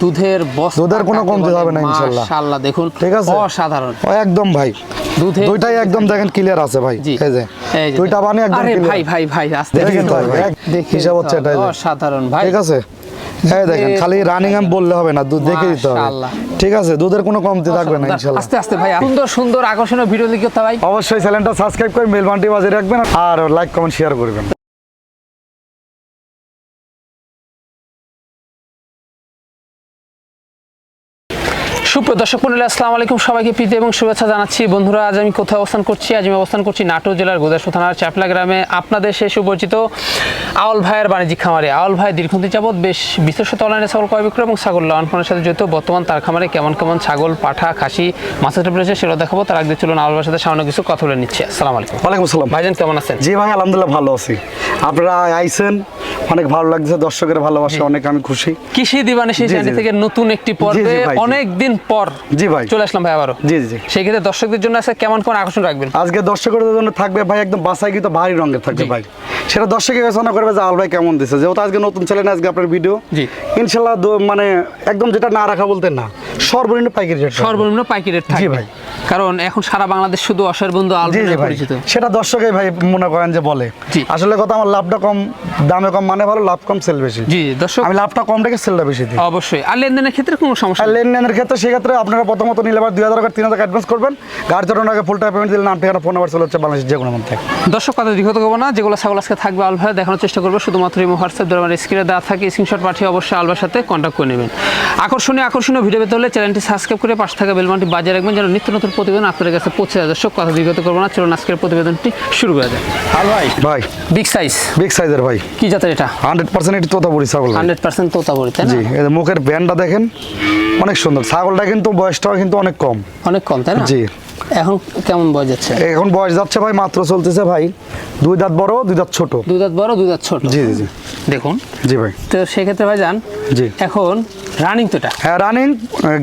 দুধের বস্তা দুধের কোনো কমতি হবে না ইনশাল্লাহ। মাশাআল্লাহ দেখুন ঠিক আছে? অসাধারণ। ও একদম ভাই। দুধের দুইটাই একদম দেখেন ক্লিয়ার আছে ভাই। এই যে এই যে দুইটা বানি একদম আরে ভাই ভাই ভাই আস্তে দেখেন হিসাব হচ্ছে এটাই যে। অসাধারণ ভাই। ঠিক আছে? এই দেখেন খালি রানিং আমি বললে হবে না দুধ দেখে দিতে হবে। ঠিক আছে? দুধের কোনো কমতি থাকবে না ইনশাল্লাহ। আস্তে আস্তে ভাই সুন্দর সুন্দর আকর্ষণীয় ভিডিও লিখতে হবে ভাই। অবশ্যই চ্যানেলটা সাবস্ক্রাইব করে মেল বান্টি বাজিয়ে রাখবেন আর লাইক কমেন্ট শেয়ার করবেন। সুপ্রিয় দর্শক মন্ডলী আসসালামু আলাইকুম সবাইকে প্রীতি এবং শুভেচ্ছা জানাচ্ছি। বন্ধুরা আজ আমি কোথায় অবস্থান করছি? আজ আমি অবস্থান করছি নাটোর জেলার গোদাসপুর থানার চাপলা গ্রামে। আপনাদের সেই সুপরিচিত আওয়াল ভাইয়ের বাণিজ্যিক খামারে। আওয়াল ভাই দীর্ঘদিন যাবৎ বেশ বিশেষত অনলাইনে ছাগল ক্রয় বিক্রয় এবং ছাগল লালন পালনের সাথে জড়িত বর্তমান তার খামারে কেমন কেমন ছাগল পাঠা খাসি মাছের রয়েছে সেটা দেখাবো। তার আগে চলুন আওয়াল ভাইয়ের সাথে সামান্য কিছু কথা বলে নিচ্ছি। আসসালামু আলাইকুম। ওয়ালাইকুম আসসালাম। ভাইজান কেমন আছেন? জি ভাই আলহামদুলিল্লাহ ভালো আছি। আপনারা আইছেন অনেক ভালো লাগছে দর্শকের ভালোবাসা অনেক আমি খুশি। কৃষি দিবানিশি জি, জি, থেকে নতুন একটি পর্বে অনেক দিন পর জি ভাই। চলে আসলাম ভাই আবারও। জি জি সেই ক্ষেত্রে দর্শকদের জন্য আছে কেমন কেমন আকর্ষণ রাখবেন? আজকে দর্শকদের জন্য থাকবে ভাই একদম বাসায় কিন্তু ভারী রঙের থাকবে ভাই। সেটা দর্শকে বিবেচনা করবে যে আল ভাই কেমন দিচ্ছে যেহেতু আজকে নতুন চ্যানেল আজকে আপনার ভিডিও জি। ইনশাল্লাহ মানে একদম যেটা না রাখা বলতে না সর্বনিম্ন পাইকারি রেট সর্বনিম্ন পাইকি রেট থাকবে। ভাই। কারণ এখন সারা বাংলাদেশ শুধু অসার বন্ধু ভাই পরিচিত। সেটা দর্শকই ভাই মনে করেন যে বলে। আসলে কথা আমার লাভটা কম দামে কম মানে ভালো লাভ কম সেল বেশি। জি দর্শক আমি লাভটা কম রেখে সেলটা বেশি দিই। অবশ্যই। আর লেনদেনের ক্ষেত্রে কোনো সমস্যা লেনদেনের ক্ষেত্রে সেক্ষেত্রে আপনারা প্রথমত নিলে আবার দুই হাজার টাকা তিন হাজার অ্যাডভান্স করবেন। গাড়ি চালানোর আগে ফুল টাকা পেমেন্ট দিলে নাম ঠিকানা ফোন নাম্বার চলে হচ্ছে বাংলাদেশের যে কোনো মধ্যে দর্শক কথা দীর্ঘত করব না। যেগুলো ছাগল আজকে থাকবে আলভাই দেখানোর চেষ্টা করব। শুধুমাত্র এই হোয়াটসঅ্যাপ দ্বারা আমার স্ক্রিনে দেওয়া থাকে। স্ক্রিনশট পাঠিয়ে অবশ্যই আলভার সাথে কন্ট্যাক্ট করে নেবেন। আকর্ষণীয় আকর্ষণীয় ভিডিও পেতে হলে চ্যানেলটি সাবস্ক্রাইব করে পাশে থাকা বেলমানটি বাজিয়ে রাখবেন যেন নিত্য নতুন প্রতিবেদন আপনাদের কাছে পৌঁছে যায়। দর্শক কথা দীর্ঘত করব না। চলুন আজকের প্রতিবেদনটি শুরু করা যায় আল ভাই। ভাই। বিগ সাইজ বিগ সাইজের ভাই। কি জাতের এটা? হান্ড্রেড পার্সেন্ট এটি তোতা বড়ি ছাগল হান্ড্রেড পার্সেন্ট তোতাবড়ি তাই না? জি এই যে মুখের ব্যান্ডটা দেখেন অনেক সুন্দর। ছাগলটা কিন্তু বয়সটাও কিন্তু অনেক কম। অনেক কম তাই না? জি। এখন কেমন বয়স যাচ্ছে? এখন বয়স যাচ্ছে ভাই মাত্র চলতেছে ভাই দুই দাঁত বড় দুই দাঁত ছোট। দুই দাঁত বড় দুই দাঁত ছোট। জি জি জি। দেখুন। জি ভাই। তো সেক্ষেত্রে ভাই যান জি। এখন রানিং তো এটা? হ্যাঁ রানিং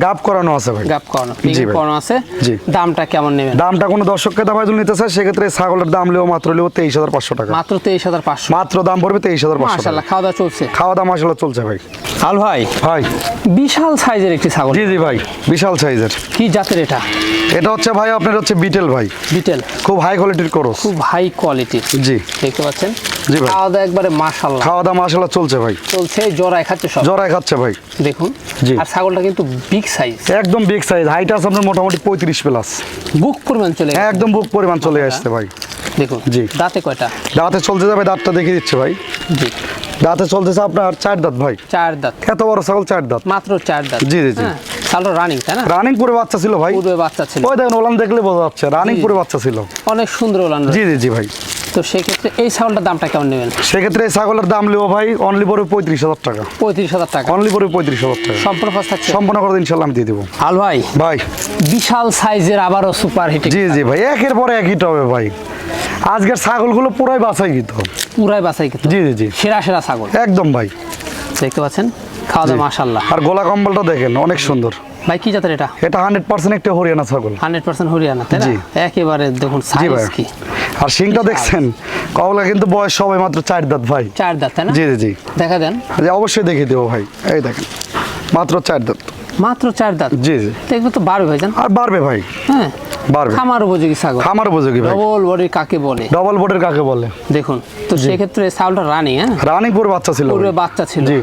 গাপ করানো আছে ভাই। গাপ করানো জি করানো আছে। জি। দামটা কেমন নেবেন? দামটা কোনো দর্শককে দাম যদি নিতে চায় সেক্ষেত্রে ছাগলের দাম লেও মাত্র লেও তেইশ হাজার পাঁচশো টাকা। মাত্র তেইশ হাজার পাঁচশো। মাত্র দাম পড়বে তেইশ হাজার পাঁচশো টাকা। মাশাল্লাহ খাওয়া দাওয়া চলছে। খাওয়া দাওয়া মশলা চলছে ভাই। আল ভাই ভাই। বিশাল সাইজের একটি ছাগল। জি জি ভাই বিশাল সাইজের। কি জাতের এটা? এটা হচ্ছে ভাই আপনার হচ্ছে বিটেল ভাই। বিটেল। খুব হাই কোয়ালিটির করস। খুব হাই কোয়ালিটি জি। দেখতে পাচ্ছেন? জি ভাই। খাওয়া দাওয়া একবারে মাশাল্লাহ খাওয়া দাওয়া মশলা চলছে ভাই। চলছে জড়ায় খাচ্ছে সব। জরায় খাচ্ছে ভাই। দেখুন জি। আর ছাগলটা কিন্তু বিগ সাইজ একদম বিগ সাইজ হাইট আছে আপনার মোটামুটি পঁয়ত্রিশ প্লাস বুক পরিমাণ চলে গেছে। একদম বুক পরিমাণ চলে আসছে ভাই। দেখুন জি। দাঁতে কয়টা? দাঁতে চলতে যাবে দাঁতটা দেখিয়ে দিচ্ছে ভাই। জি। দাঁতে চলতেছে আপনার চার দাঁত ভাই। চার দাঁত। এত বড় ছাগল চার দাঁত। মাত্র চার দাঁত। জি, জি, জি। হ্যাঁ রানিং তাই না? রানিং পুরে বাচ্চা ছিল ভাই। বাচ্চা ছিল। ওই দেখেন ওলান দেখলে বোঝা যাচ্ছে রানিং। পুরে বাচ্চা ছিল। অনেক সুন্দর ওলান জি জি জি ভাই। তো সেক্ষেত্রে এই ছাগলটার দামটা কেমন নেবেন? সেক্ষেত্রে এই ছাগলের দাম লিও ভাই অনলি পরে পঁয়ত্রিশ হাজার টাকা। পঁয়ত্রিশ হাজার টাকা। অনলি পরে পঁয়ত্রিশ হাজার টাকা। সম্পূর্ণ খরচ থাকছে? সম্পূর্ণ করে ইনশাল্লাহ আমি দিয়ে দেবো। আল ভাই ভাই। বিশাল সাইজের আবারও সুপার হিট জি জি ভাই একের পরে এক হিট হবে ভাই। আজকের ছাগলগুলো পুরাই বাছাই গীত পুরাই বাছাই কিন্তু জি জি জি। সেরা সেরা ছাগল। একদম ভাই। দেখতে পাচ্ছেন? খাওয়া দাওয়া। মাশাল্লাহ আর গোলা কম্বলটা দেখেন অনেক সুন্দর। ভাই কি জাতের এটা? এটা হান্ড্রেড পার্সেন্ট একটা হরিয়ানা ছাগল। হান্ড্রেড পার্সেন্ট হরিয়ানা তাই না। একেবারে দেখুন সাইজ কি। আর সিংটা দেখছেন? কবলা কিন্তু বয়স সবাই মাত্র চার দাঁত ভাই। চার দাঁত তাই না? জি জি জি। দেখা দেন। জি, অবশ্যই দেখিয়ে দেবো ভাই। এই দেখেন মাত্র চার দাঁত। মাত্র চার দাঁত? জি জি। দেখবে তো বাড়বে ভাই আর বাড়বে ভাই। হ্যাঁ। বাড়বে। খামার উপযোগী ছাগল। খামার উপযোগী ভাই। ডবল বডি কাকে বলে? ডবল বোর্ডের কাকে বলে? দেখুন তো সেক্ষেত্রে ছাগলটা রানি হ্যাঁ? রানিংপুর বাচ্চা ছিল ভাই। বাচ্চা ছিল। জি।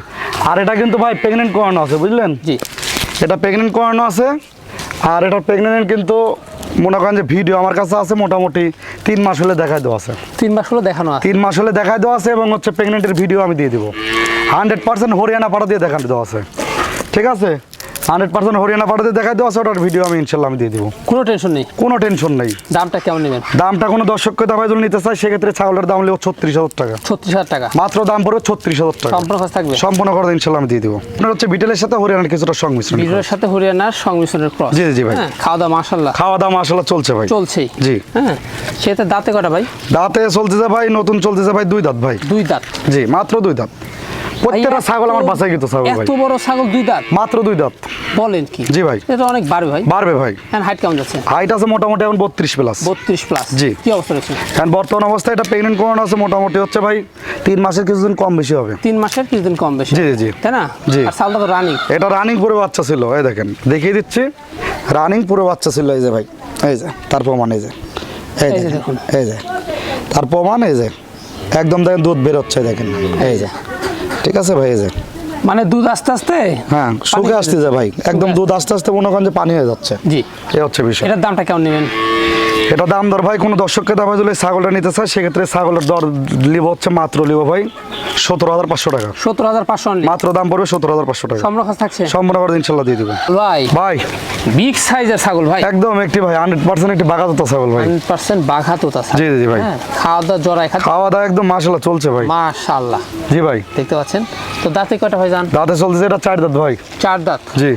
আর এটা কিন্তু ভাই প্রেগনেন্ট করানো আছে বুঝলেন? জি। এটা প্রেগনেন্ট করানো আছে। আর এটা প্রেগনেন্ট কিন্তু মনে করেন যে ভিডিও আমার কাছে আছে মোটামুটি তিন মাস হলে দেখাই দেওয়া আছে। তিন মাস হলে দেখানো আছে? তিন মাস হলে দেখাই দেওয়া আছে এবং হচ্ছে প্রেগনেন্টের ভিডিও আমি দিয়ে দিব। হান্ড্রেড পার্সেন্ট হরিয়ানা পাড়া দিয়ে দেখানো দেওয়া আছে। ঠিক আছে? হান্ড্রেড পার্সেন্ট হরিয়ানা দিয়ে দেখাই দেওয়া আছে ওটার ভিডিও আমি ইনশাল্লাহ আমি দিয়ে দিব। কোনো টেনশন নেই। কোনো টেনশন নেই। দামটা কেমন নেবেন? দামটা কোনো দর্শককে দামে যদি নিতে চাই সেক্ষেত্রে ছাগলের দাম হলেও ছত্রিশ হাজার টাকা। ছত্রিশ হাজার টাকা। মাত্র দাম পড়বে ছত্রিশ হাজার টাকা। সম্পূর্ণ খরচ থাকবে? সম্পূর্ণ করে ইনশাল্লাহ আমি দিয়ে দিব। আপনার হচ্ছে বিটেলের সাথে হরিয়ানার কিছুটা সংমিশ্রণ। বিজয়ের সাথে হরিয়ানার সংমিশ্রণের ক্রস জি, জি ভাই। হ্যাঁ খাওয়া দাওয়া মাশাল্লাহ খাওয়া দাওয়া আসলে চলছে ভাই। চলছে জি। হ্যাঁ সেটা দাঁতে কটা ভাই? দাঁতে চলতেছে ভাই নতুন চলতেছে ভাই দুই দাঁত ভাই। দুই দাঁত। জি মাত্র দুই দাঁত। প্রত্যেকটা ছাগল আমার বাসায় কিন্তু ছাগল ভাই। এত বড় ছাগল দুই দাঁত? মাত্র দুই দাঁত। বলেন কি? জি ভাই। এটা অনেক বাড়বে ভাই। বাড়বে ভাই। হ্যাঁ হাইট কেমন যাচ্ছে? হাইট আছে মোটামুটি এখন বত্রিশ প্লাস বত্রিশ প্লাস জি। কি অবস্থা রয়েছে? এখন বর্তমান অবস্থায় এটা প্রেগনেন্ট করানো আছে মোটামুটি হচ্ছে ভাই তিন মাসের কিছুদিন কম বেশি হবে। তিন মাসের কিছুদিন কম বেশি জি, জি। তাই না? জি। আর তো রানিং এটা রানিং পুরো বাচ্চা ছিল এই দেখেন। দেখিয়ে দিচ্ছি। রানিং পুরো বাচ্চা ছিল এই যে ভাই। এই যে তার প্রমাণ এই যে। এই এই যে দেখুন। এই যে। তার প্রমাণ এই যে। একদম দেখেন দুধ বেরোচ্ছে দেখেন। এই যে। ঠিক আছে ভাই যে। মানে দুধ আস্তে আস্তে? হ্যাঁ শুকে আসতে যা ভাই। একদম দুধ আস্তে আস্তে মনে করেন যে পানি হয়ে যাচ্ছে। জি। এ হচ্ছে বিষয়। এটার দামটা কেমন নেবেন? এটা দাম দর ভাই কোনো দর্শককে দাম যদি ছাগলটা নিতে চায় সেক্ষেত্রে ছাগলের দর লিব হচ্ছে মাত্র লিব ভাই সতেরো হাজার পাঁচশো টাকা। সত্তর হাজার পাঁচশো মাত্র দাম পড়বে সতেরো হাজার পাঁচশো টাকা। সম্পূর্ণ থাকছে? করে ইনশাল্লাহ দিয়ে দেবে ভাই ভাই। বিগ সাইজের ছাগল ভাই। একদম একটি ভাই হান্ড্রেড পার্সেন্ট একটি বাগাতো ছাগল ভাই। হান্ড্রেড পার্সেন্ট বাঘা তোতা জি, জি, ভাই। হ্যাঁ, খাওয়া দাওয়া জড়াই খাওয়া দাওয়া একদম মাসাল্লাহ চলছে ভাই। মাশাআল্লাহ। জি ভাই। দেখতে পাচ্ছেন? তো দাঁতে কয়টা ভাই যান দাঁতে চলছে এটা চার দাঁত ভাই। চার দাঁত? জি।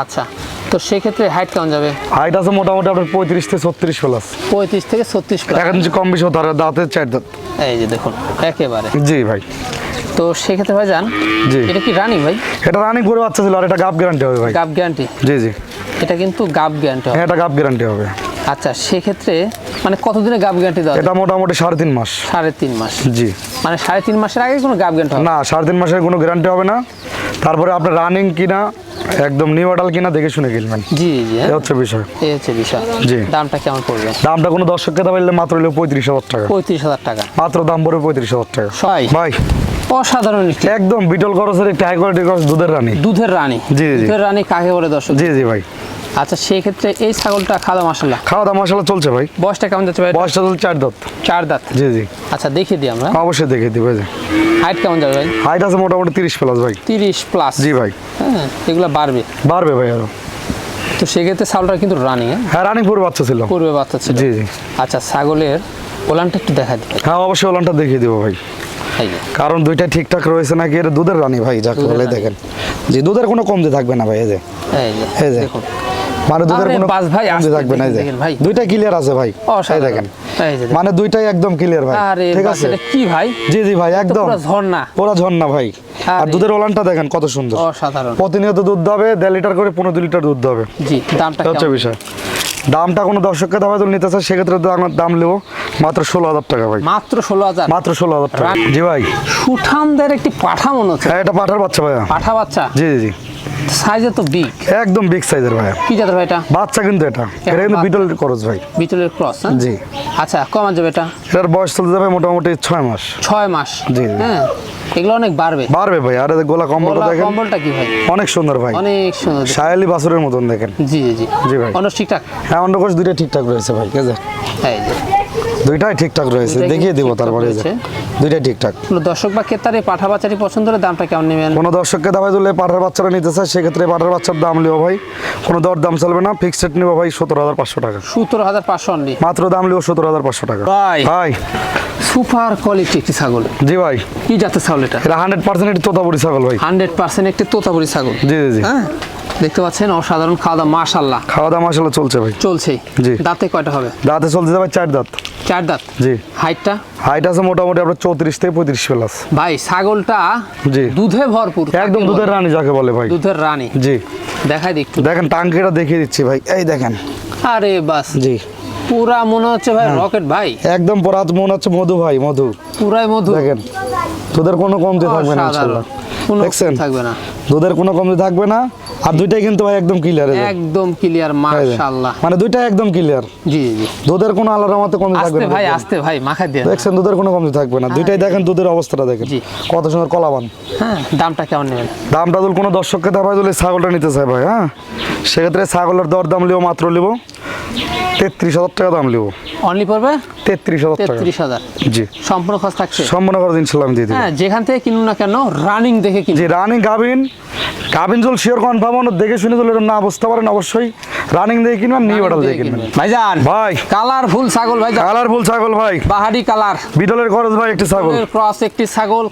আচ্ছা। তো সেক্ষেত্রে হাইট কেমন যাবে? হাইট আছে মোটামুটি আপনার পঁয়ত্রিশ থেকে ছত্রিশ প্লাস পঁয়ত্রিশ থেকে ছত্রিশ প্লাস ইঞ্চি কম বেশি হতে পারে দাঁতের চার দাঁত। এই যে দেখুন একেবারে। জি ভাই। তো সেক্ষেত্রে ভাই যান জি। এটা কি রানিং ভাই? এটা রানিং করে বাচ্চা ছিল আর এটা গাপ গ্যারান্টি হবে ভাই। গাব গ্যারান্টি জি জি। এটা কিন্তু গাব গ্যারান্টি হ্যাঁ এটা গাপ গ্যারান্টি হবে। আচ্ছা সেক্ষেত্রে মানে কতদিনে গাব গ্যারান্টি দেওয়া এটা মোটামুটি সাড়ে তিন মাস। সাড়ে তিন মাস। জি। মানে সাড়ে তিন মাসের আগে কোনো গাব গ্যারান্টি না। না সাড়ে তিন মাসের কোনো গ্যারান্টি হবে না। তারপরে আপনার রানিং কিনা একদম নিউ অডাল কিনা দেখে শুনে কিনবেন। জি জি। এ হ্যাঁ হচ্ছে বিষয়। এই হচ্ছে বিষয়। জি। দামটা কেমন পড়বে? দামটা কোনো দর্শককে দাম বললে মাত্র হলো পঁয়ত্রিশ হাজার টাকা। পঁয়ত্রিশ হাজার টাকা। মাত্র দাম পড়বে পঁয়ত্রিশ হাজার টাকা। ভাই ভাই। অসাধারণ একদম বিটল গরসের একটা হাই কোয়ালিটি গরস দুধের রানী। দুধের রানী। জি, জি। দুধের রানী কাকে বলে দর্শক? জি জি ভাই। আচ্ছা সেই ক্ষেত্রে এই ছাগলটা খাওয়া মশলা খাওয়া দাওয়া মশলা চলছে ভাই। বয়সটা কেমন যাচ্ছে ভাই বয়সটা চলছে চার দাঁত। চার দাঁত? জি জি। আচ্ছা দেখিয়ে দিই আমরা। অবশ্যই দেখে দিবে যে হাইট কেমন যাবে ভাই? হাইট আছে মোটামুটি তিরিশ প্লাস ভাই। তিরিশ প্লাস জি ভাই। হ্যাঁ এগুলো বাড়বে। বাড়বে ভাই আরও। তো সেক্ষেত্রে ছাগলটা কিন্তু রানিং হ্যাঁ রানিং পুরো বাচ্চা ছিল। পূর্বে বাচ্চা ছিল। জি জি। আচ্ছা ছাগলের ওলানটা একটু দেখা দিবে হ্যাঁ অবশ্যই ওলানটা দেখিয়ে দিব ভাই। কারণ দুইটা ঠিকঠাক রয়েছে নাকি এটা দুধের রানী ভাই যাকে বলে দেখেন। জি দুধের কোনো কমতি থাকবে না ভাই এই যে। এই যে, এই যে। দেখুন। মানে দুধের কোনো বাস ভাই, থাকবে না ভাই। দুইটা ক্লিয়ার আছে ভাই। এই দেখেন। মানে দুইটাই একদম ক্লিয়ার ভাই। ঠিক আছে? কি ভাই? জি জি ভাই একদম। পুরো ঝর্ণা। পুরো ঝর্ণা ভাই। আর দুধের ওলানটা দেখেন কত সুন্দর। অসাধারণ। প্রতিনিয়ত দুধ হবে দেড় লিটার করে পনেরো দু লিটার দুধ হবে জি দামটা হচ্ছে? বিষয়। দামটা কোনো দর্শককে দামে তুলে নিতে চায় সেক্ষেত্রে আমার দাম নেব মাত্র ষোলো হাজার টাকা ভাই। মাত্র ষোলো হাজার? মাত্র ষোলো হাজার টাকা। জি ভাই। সুঠামদের একটি পাঠা মনে হচ্ছে। হ্যাঁ এটা পাঠার বাচ্চা ভাইয়া। পাঠা বাচ্চা? জি জি। সাইজে তো বিগ একদম বিগ সাইজের ভাইয়া কি জাতের ভাই এটা? বাচ্চা কিন্তু এটা। এটা কিন্তু বিটল খরচ ভাই। বিটলের ক্রস হ্যাঁ? জি। আচ্ছা কমান যাবে এটা? এটার বয়স চলতে যাবে মোটামুটি ছয় মাস। ছয় মাস? জি। হ্যাঁ এগুলো অনেক বাড়বে। বাড়বে ভাই। আর গোলা কম্বলটা দেখেন। কম্বলটা কি ভাই? অনেক সুন্দর ভাই। অনেক সুন্দর। দেখতে। সায়ালি বাছুরের মতন দেখেন। জি জি জি। ভাই। অন্য ঠিকঠাক হ্যাঁ অন্ডকোষ দুইটা ঠিকঠাক রয়েছে ভাই। ঠিক আছে এই যে। দুইটাই ঠিকঠাক রয়েছে। দেখিয়ে দিব তারপরে এই যে। রয়েছে। দুইটাই ঠিকঠাক। কোনো দর্শক বা ক্রেতার এই পাঠা বাচ্চাটি পছন্দ হলে দামটা কেমন নেবেন? কোনো দর্শককে দাবাই তুলে পাঠার বাচ্চারা নিতে চায় সেক্ষেত্রে পাঠার বাচ্চার দাম লিও ভাই। কোনো দর দাম চলবে না ফিক্সড রেট নেব ভাই সতেরো হাজার পাঁচশো টাকা। সতেরো হাজার পাঁচশো অনলি মাত্র দাম লিও সতেরো হাজার পাঁচশো টাকা। ভাই। ভাই। সুপার কোয়ালিটি একটি ছাগল। জি ভাই। কি জাতের ছাগল এটা? এটা হান্ড্রেড পার্সেন্ট একটি তোতাপুরি ছাগল ভাই। হান্ড্রেড পার্সেন্ট একটি তোতাপুরি ছাগল। জি জি। হ্যাঁ? দেখতে পাচ্ছেন অসাধারণ খাওয়া দাওয়া মাশাল্লাহ খাওয়া দাওয়া মশলা চলছে ভাই। চলছে? জি। দাঁতে কয়টা হবে? দাঁতে চলছে ভাই চার দাঁত। চার দাঁত? জি। হাইটটা? হাইট আছে মোটামুটি আপনার চৌত্রিশ থেকে পঁয়ত্রিশ প্লাস। ভাই ছাগলটা জি। দুধে ভরপুর একদম দুধের? রানী যাকে বলে ভাই। দুধের রানী। জি। দেখাই একটু। দেখেন টাঙ্কিটা দেখিয়ে দিচ্ছি ভাই। এই দেখেন। আরে বাস। জি। পুরা মনে হচ্ছে হ্যাঁ। ভাই রকেট ভাই। একদম পরাত মনে হচ্ছে মধু ভাই মধু। পুরাই মধু। দেখেন তোদের কোনো কমতি থাকবে না। ইনশাল্লাহ কোনো দেখছেন? থাকবে না। দুধের কোনো কমতি থাকবে না। আর দুইটাই কিন্তু ভাই একদম ক্লিয়ার একদম ক্লিয়ার মাশাআল্লাহ। মানে দুইটাই একদম ক্লিয়ার জি জি দুধের কোনো আলাদা মতো কমতি থাকবে না ভাই আস্তে ভাই মাখা দিয়ে। দেখছেন দুধের কোনো কমতি থাকবে না। দুইটাই দেখেন দুধের অবস্থাটা দেখেন। কত সুন্দর কলাবান। হ্যাঁ দামটা কেমন নেবেন? দামটা দুল কোনো দর্শককে দাবাই দিলে ছাগলটা নিতে চাই ভাই হ্যাঁ? সেক্ষেত্রে ছাগলের দর দাম লিও মাত্র লিব। তেত্রিশ হাজার টাকা দাম লিব। অনলি পড়বে? তেত্রিশ হাজার তেত্রিশ হাজার। জি। সম্পূর্ণ খরচ থাকছে? সম্পূর্ণ করে ইনশাল্লাহ আমি দিয়ে হ্যাঁ যেখান থেকে কিনুন না কেন রানিং দেখে কিনুন। যে রানিং গাভিন। গাভিন জল শিওর কনফার্ম দেখে শুনে জল না বুঝতে পারেন অবশ্যই। রানিং দিয়ে কিনবেন নিউ অর্ডার দিয়ে কিনবেন। ভাইজান ভাই। কালারফুল ছাগল কালারফুল ছাগল ভাই। বাহারি কালার বিটলের খরচ ভাই একটি ছাগল। ক্রস একটি ছাগল।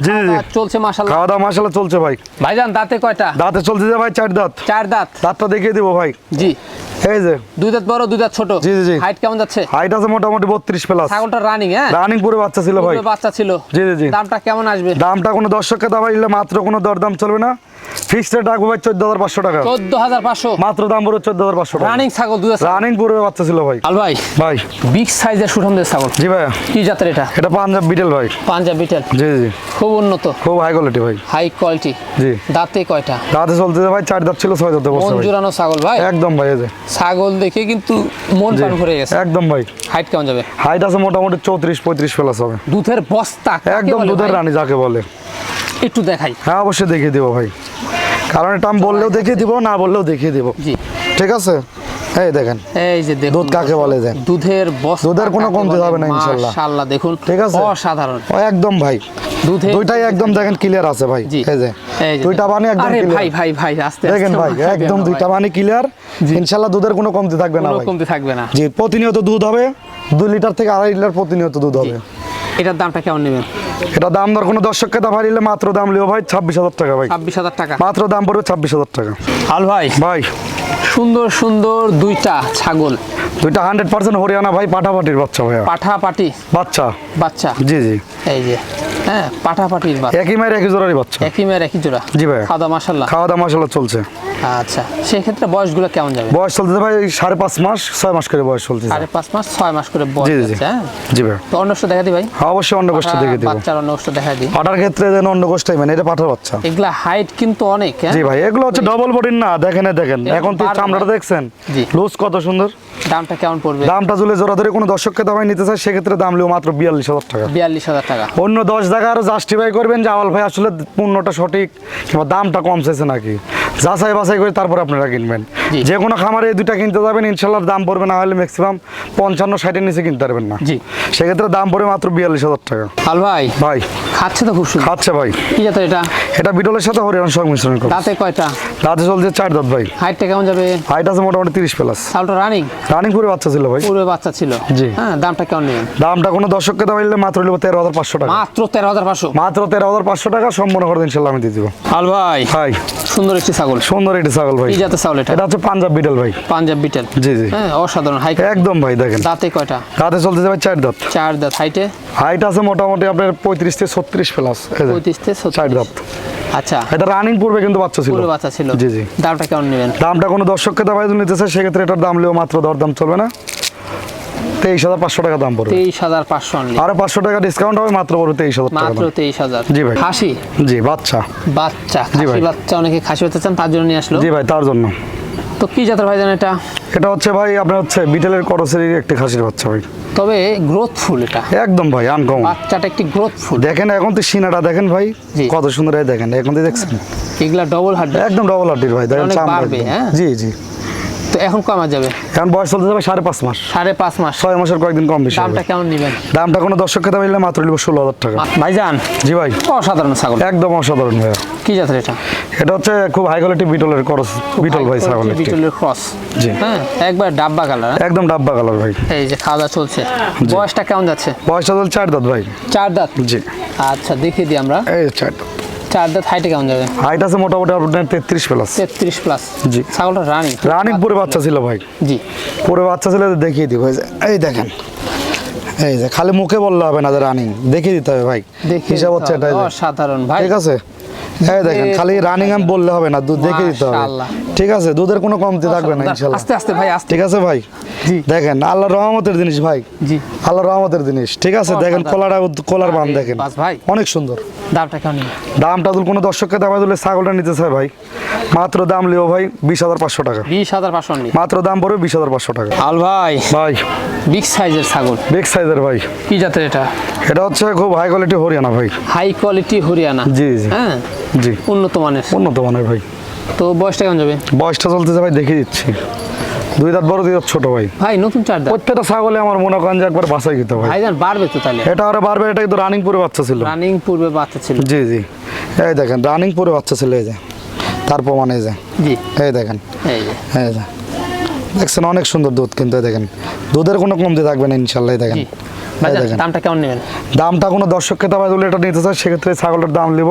চলছে মাশাআল্লাহ। খাওয়া দাওয়া মশলা চলছে ভাই। ভাইজান দাঁতে কয়টা? দাঁতে চলছে ভাই চার দাঁত। চার দাঁত। দাঁতটা দেখিয়ে দিব ভাই। জি। এই যে। দুই দাঁত বড় দুই দাঁত ছোট। জি, জি। হাইট কেমন যাচ্ছে? হাইট আছে মোটামুটি বত্রিশ প্লাস প্লাস ছাগলটা রানিং হ্যাঁ? রানিং পুরো বাচ্চা ছিল ভাই। বাচ্চা ছিল। জি জি দামটা কেমন আসবে? দামটা কোনো দর্শককে দাবা দিলে মাত্র কোনো দরদাম চলবে না। ফিক্সড রাখব ভাই চোদ্দ হাজার পাঁচশো টাকা। চোদ্দ হাজার পাঁচশো। মাত্র দাম পড়বে চোদ্দ হাজার পাঁচশো টাকা। রানিং ছাগল দুধ রানিং পুরো বাচ্চা ছিল ভাই। আল ভাই। ভাই। বিগ সাইজের সুঠামদের ছাগল। জি ভাই কি জাতের এটা? এটা পাঞ্জাব বিটেল ভাই। পাঞ্জাব বিটেল জি জি। খুব উন্নত। খুব হাই কোয়ালিটি ভাই। হাই কোয়ালিটি জি। দাঁতে কয়টা? দাঁতে চলতেছে ভাই চার দাঁত ছিল ছয় দাঁতে মন ভাই। ছাগল ভাই। একদম ভাই এই ছাগল দেখে কিন্তু মন প্রাণ ভরে গেছে। একদম ভাই। হাইট কেমন যাবে? হাইট আছে মোটামুটি চৌত্রিশ পঁয়ত্রিশ প্লাস হবে। দুধের বস্তা একদম দুধের রানী যাকে বলে। একটু দেখাই। হ্যাঁ অবশ্যই দেখিয়ে দিব ভাই। কারণ এটা আমি বললেও দেখিয়ে দিব না বললেও দেখিয়ে দিব। জি। ঠিক আছে? এই দেখেন। এই যে দেখুন দুধ কাকে বলে যে? দুধের বস্তা দুধের কোনো কমতি হবে না ইনশাল্লাহ। মাশাআল্লাহ দেখুন ঠিক আছে? অসাধারণ। ও একদম ভাই। দুধের দুইটাই একদম দেখেন ক্লিয়ার আছে ভাই। এই যে দুইটা বানি একদম ভাই ভাই ভাই আস্তে দেখেন ভাই একদম দুইটা ভাই। ক্লিয়ার ইনশাল্লাহ দুধের কোনো কমতি থাকবে না কোনো কমতি থাকবে না। জি প্রতিনিয়ত দুধ হবে দুই লিটার থেকে আড়াই লিটার প্রতিনিয়ত দুধ হবে। এটার দামটা কেমন নেবেন? এটা দাম দর কোনো দর্শককে দাম হারিলে মাত্র দাম লিও ভাই ছাব্বিশ হাজার টাকা ভাই। ছাব্বিশ হাজার টাকা। মাত্র দাম পড়বে ছাব্বিশ হাজার টাকা। আল ভাই ভাই। সুন্দর সুন্দর দুইটা ছাগল। দুইটা হান্ড্রেড পার্সেন্ট হরিয়ানা ভাই পাঠাপাটির বাচ্চা ভাই পাঠাপাটি বাচ্চা। বাচ্চা? জি জি। এই যে। হ্যাঁ পাঠা পাটির বাচ্চা। একই মায়ের একই জোড়ারই বাচ্চা। একই মেয়ের একই জোড়া। জি ভাই। খাওয়া দাওয়া মাসাল্লাহ খাওয়া দাওয়া মশলা চলছে। আচ্ছা সেক্ষেত্রে বয়সগুলো কেমন যাবে? বয়স চলতেছে ভাই সাড়ে পাঁচ মাস ছয় মাস করে বয়স চলতেছে। সাড়ে পাঁচ মাস ছয় মাস করে বয়স হ্যাঁ? জি ভাই তো অন্য দেখা দিই ভাই? হ্যাঁ অবশ্যই অন্য গোষ্ঠ দেখে দিব। বাচ্চার অন্য গোষ্ঠ দেখা দিই। পাটার ক্ষেত্রে যেন অন্য গোষ্ঠই মানে এটা পাঠার বাচ্চা। এগুলা হাইট কিন্তু অনেক হ্যাঁ? জি ভাই এগুলো হচ্ছে ডবল বডির না দেখেন দেখেন। এখন বাড়বে চামড়াটা দেখছেন? লুজ কত সুন্দর? দামটা কেমন পড়বে? দামটা জুলে জোড়া ধরে কোনো দর্শককে দাবাই নিতে চায় সেক্ষেত্রে দাম লিও মাত্র বিয়াল্লিশ হাজার টাকা। বিয়াল্লিশ হাজার টাকা। অন্য দশ জায়গা আরও জাস্টিফাই করবেন যে আওয়াল ভাই আসলে পণ্যটা সঠিক দামটা কম চাইছে নাকি? যাচাই বাছাই করে তারপর আপনারা কিনবেন। যে কোনো খামারে এই দুইটা কিনতে যাবেন ইনশাল্লাহ দাম পড়বে না হলে ম্যাক্সিমাম পঞ্চান্ন ষাটের নিচে কিনতে পারবেন না। জি। সেক্ষেত্রে দাম পড়বে মাত্র বিয়াল্লিশ হাজার টাকা। আল ভাই? ভাই। খাচ্ছে তো খুব সুন্দর। খাচ্ছে ভাই। কি জাতের এটা? এটা বিটলের সাথে হরিয়ানা সংমিশ্রণ করে। দাঁতে কয়টা? রাতে চলছে চার দাঁত ভাই। হাইটটা কেমন যাবে? হাইট আছে মোটামুটি তিরিশ প্লাস। চালটা রানিং রানিং করে বাচ্চা ছিল ভাই। পুরো বাচ্চা ছিল। জি। হ্যাঁ দামটা কেমন নেবেন? দামটা কোনো দর্শককে দাম নিলে মাত্র নিল তেরো হাজার পাঁচশো টাকা। মাত্র তেরো হাজার পাঁচশো। মাত্র তেরো হাজার পাঁচশো টাকা সম্পূর্ণ করে ইনশাল্লাহ আমি দিয়ে দিব। আল ভাই। ভাই। সুন্দর একটি ছাগল সুন্দর এটা ছাগল ভাই। কি জাতের ছাগল এটা? এটা হচ্ছে পাঞ্জাব বিটল ভাই। পাঞ্জাব বিটেল। জি জি। হ্যাঁ অসাধারণ। হাইট একদম ভাই দেখেন। দাঁতে কয়টা? দাঁতে চলতেছে ভাই চার দাঁত। চার দাঁত। হাইটে হাইট আছে মোটামুটি আপনার পঁয়ত্রিশ থেকে ছত্রিশ প্লাস পঁয়ত্রিশ থেকে চার ছত্রিশ দাঁত। আচ্ছা। এটা রানিং পূর্বে কিন্তু বাচ্চা ছিল। পুরো বাচ্চা ছিল। জি জি। দামটা কেমন নেবেন? দামটা কোনো দর্শককে দাবাই নিতেছে সেক্ষেত্রে এটার দাম লেও মাত্র দরদাম চলবে না। তেইশ হাজার পাঁচশো টাকা দাম পড়বে। তেইশ হাজার পাঁচশো আরও পাঁচশো টাকা ডিসকাউন্ট হবে মাত্র পড়বে তেইশ হাজার মাত্র তেইশ হাজার। জি ভাই। খাসি? জি বাচ্চা। বাচ্চা জি ভাই। বাচ্চা অনেকে খাসি বাচ্চা চান তার জন্য নিয়ে আসলো। জি ভাই তার জন্য। তো কি জাতের ভাই জানেন এটা? এটা হচ্ছে ভাই আপনার হচ্ছে বিটেলের করসের একটি খাসির বাচ্চা ভাই। তবে গ্রোথফুল এটা। একদম ভাই আনকমন বাচ্চাটা একটি গ্রোথফুল দেখেন এখন তো সিনাটা দেখেন ভাই। কত সুন্দর দেখেন এখন তো দেখছেন। এগুলা ডবল হার্ড একদম ডবল হাড্ডির ভাই দেখেন। হ্যাঁ? জি জি। এখন কমা যাবে? এখন বয়স চলতে যাবে সাড়ে পাঁচ মাস। সাড়ে পাঁচ মাস। ছয় মাসের কয়েকদিন কম বেশি। দামটা কেমন নেবেন? দামটা কোনো দর্শককে দাম নিলে মাত্র নিব ষোলো হাজার টাকা। ভাইজান জি ভাই। অসাধারণ ছাগল। একদম অসাধারণ ভাই কি জাতের এটা? এটা হচ্ছে খুব হাই কোয়ালিটি বিটলের করস বিটল ভাই ছাগল বিটলের ক্রস জি। হ্যাঁ একবার ডাব্বা কালার একদম ডাব্বা কালার ভাই। এই যে খাওয়া চলছে। বয়সটা কেমন যাচ্ছে? বয়সটা চলছে চার দাঁত ভাই। চার দাঁত? জি। আচ্ছা দেখিয়ে দিই আমরা। এই চার দাঁত। চার দাঁত হাইটে কেমন যাবে? হাইট আছে মোটামুটি আপনার তেত্রিশ প্লাস তেত্রিশ প্লাস জি। ছাগলটা রানিং রানিং পরে বাচ্চা ছিল ভাই। জি। পুরো বাচ্চা ছিল দেখিয়ে দিব। এই দেখেন। এই যে খালি মুখে বললে হবে না যে রানিং দেখিয়ে দিতে হবে ভাই। হিসাব হচ্ছে এটাই যে। অসাধারণ ভাই। ঠিক আছে? এই দেখেন খালি রানিং আমি বললে হবে না দুধ দেখে দিতে হবে। ঠিক আছে দুধের কোনো কমতি থাকবে না ইনশাল্লাহ আস্তে আস্তে ভাই আস্তে। ঠিক আছে ভাই? দেখেন আল্লাহর রহমতের জিনিস ভাই। জি। আল্লাহর রহমতের জিনিস। ঠিক আছে দেখেন। কলাটা কলার বান দেখেন। ভাই। অনেক সুন্দর। দামটা কেমন দামটা দুল কোনো দর্শককে দামা দিলে ছাগলটা নিতে চায় ভাই। মাত্র দাম লিও ভাই বিশ হাজার পাঁচশো টাকা। বিশ হাজার পাঁচশো মাত্র দাম পড়বে বিশ হাজার পাঁচশো টাকা। আল ভাই। ভাই। বিগ সাইজের ছাগল। বিগ সাইজের ভাই। কি জাতের এটা? এটা হচ্ছে খুব হাই কোয়ালিটি হরিয়ানা ভাই। High quality Haryana. জি, জি। হ্যাঁ? জি। উন্নত মানের। উন্নত মানের ভাই। তো বয়সটা কেমন যাবে? বয়সটা চলতেছে ভাই দেখিয়ে দিচ্ছি। দুই দাঁত বড় দুই দাঁত ছোট ভাই। ভাই নতুন চার দাঁত। প্রত্যেকটা ছাগলে আমার মনে করেন যে একবার বাসাই দিতে ভাই। ভাইজান বাড়বে তো তাহলে। এটা আরও বারবার এটা কিন্তু রানিং পুরো বাচ্চা ছিল। রানিং পূর্বে বাচ্চা ছিল। জি জি। এই দেখেন রানিং পুরো বাচ্চা ছিল এই যে। তার প্রমাণ এই যে। জি। এই দেখেন। এই যে। এই যে। দেখছেন অনেক সুন্দর দুধ কিন্তু দেখেন দুধের কোনো কমতি থাকবে না ইনশাল্লাহ দেখেন। দামটা কেমন নেবেন? দামটা কোনো দর্শককে দাবাই দিলে এটা নিতে চায় সেক্ষেত্রে ছাগলের দাম নেব।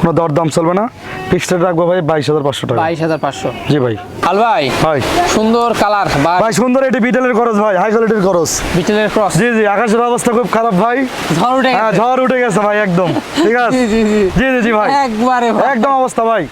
কোনো দর দাম চলবে না। ফিক্সড রাখব ভাই বাইশ হাজার পাঁচশো টাকা। বাইশ হাজার পাঁচশো। জি ভাই। আল ভাই ভাই। সুন্দর কালার ভাই সুন্দর এটি বিটেলের খরচ ভাই হাই কোয়ালিটির খরচ। বিটেলের ক্রস। জি জি আকাশের অবস্থা খুব খারাপ ভাই। ঝড় উঠে হ্যাঁ ঝড় উঠে গেছে ভাই একদম। ঠিক আছে? জি, জি, জি। জি জি ভাই। একবারে। একদম অবস্থা ভাই।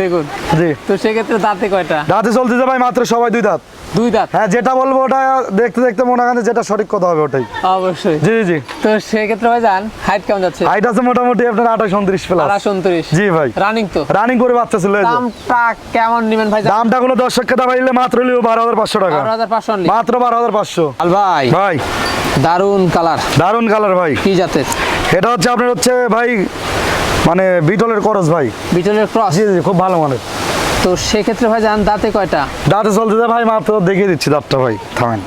দেখুন। জি। তো সেক্ষেত্রে দাঁতে কয়টা? দাঁতে চলতেছে ভাই মাত্র সবাই দুই দাঁত। দুই দাঁত। হ্যাঁ যেটা বলব ওটা দেখতে দেখতে মনে হয় যেটা সঠিক কথা হবে ওটাই। অবশ্যই। জি জি। তো সেক্ষেত্রে ভাই যান হাইট কেমন যাচ্ছে? হাইট আছে মোটামুটি আপনার আঠাশ উনত্রিশ প্লাস আড়াইশো উনত্রিশ। জি ভাই। রানিং তো? রানিং করে বাচ্চা ছিল দামটা কেমন নেবেন ভাই দামটা কোনো দর্শককে দাম নিলে মাত্র নিল বারো হাজার পাঁচশো টাকা। বারো হাজার পাঁচশো মাত্র বারো হাজার পাঁচশো। আল ভাই। ভাই। দারুণ কালার। দারুণ কালার ভাই। কি জাতের? এটা হচ্ছে আপনার হচ্ছে ভাই মানে বিটলের করস ভাই। বিটলের ক্রস? জি জি খুব ভালো মানের। তো সেক্ষেত্রে ভাই জান দাঁতে কয়টা? দাঁতে চলতেছে ভাই মাত্র দেখিয়ে দিচ্ছি দাঁতটা ভাই থামেন।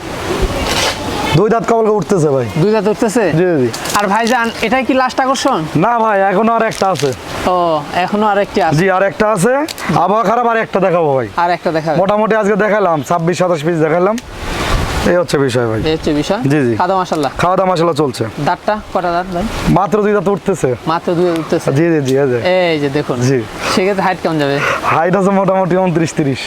দুই দাঁত কবল উঠতেছে ভাই। দুই দাঁত উঠতেছে? জি জি আর ভাই জান এটাই কি লাস্ট আকর্ষণ? না ভাই এখনও আর একটা আছে। ও এখনও আরেকটি আছে। জি আর একটা আছে। আবহাওয়া খারাপ আর একটা দেখাবো ভাই। আর একটা দেখা মোটামুটি আজকে দেখালাম ছাব্বিশ সাতাশ পিস দেখালাম। এই হচ্ছে বিষয় ভাই। এই হচ্ছে বিষয়? জি, জি। খাদা মাসাল্লাহ খাওয়া দাওয়া মশলা চলছে। দাঁতটা কটা দাঁত ভাই? মাত্র দুই দাঁত উঠতেছে। মাত্র দুই দাঁত উঠতেছে? জি জি জি এই যে। দেখুন। জি। সেক্ষেত্রে হাইট কেমন যাবে? হাইট আছে মোটামুটি উনত্রিশ তিরিশ।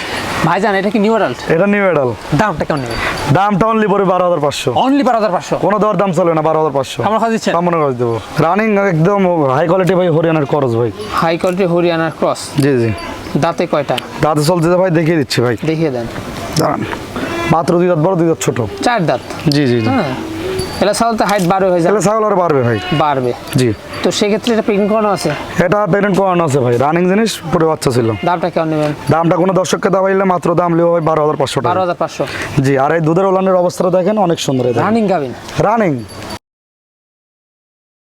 ভাই যান এটা কি নিউ অ্যাডাল্ট এটা নিউ মেডাল দামটা কেমন নেবেন দামটা অনলি পরে বারো হাজার পাঁচশো। অনলি বারো হাজার পাঁচশো? কোনো দর দাম চলবে না বারো হাজার পাঁচশো। আমরা খাওয়া দিচ্ছেন? সামনে কাজ দেবো। রানিং একদম হাই কোয়ালিটি ভাই হরিয়ানার করস ভাই। হাই কোয়ালিটি হরিয়ানার ক্রস জি জি। দাঁতে কয়টা? দাঁতে চলতেছে ভাই দেখিয়ে দিচ্ছি ভাই। দেখিয়ে দেন। দাঁড়ান। মাত্র দুই দাঁত বড় দুই দাঁত ছোট। চার দাঁত? জি জি জি। হ্যাঁ। এলা সালতে হাইট বাড়বে হয়ে যাবে। তাহলে ছাগল আর বাড়বে ভাই। বাড়বে। জি। তো সেক্ষেত্রে এটা প্রেগনেন্ট করানো আছে? এটা পেরেন্ট করানো আছে ভাই। রানিং জিনিস পুরো বাচ্চা ছিল। দামটা কেমন নেবেন? দামটা কোনো দর্শককে দাবাইলে মাত্র দাম লিও ভাই বারো হাজার পাঁচশো বারো টাকা হাজার পাঁচশো। জি আর এই দুধের ওলানের অবস্থাটা দেখেন অনেক সুন্দর রানিং গাবিন রানিং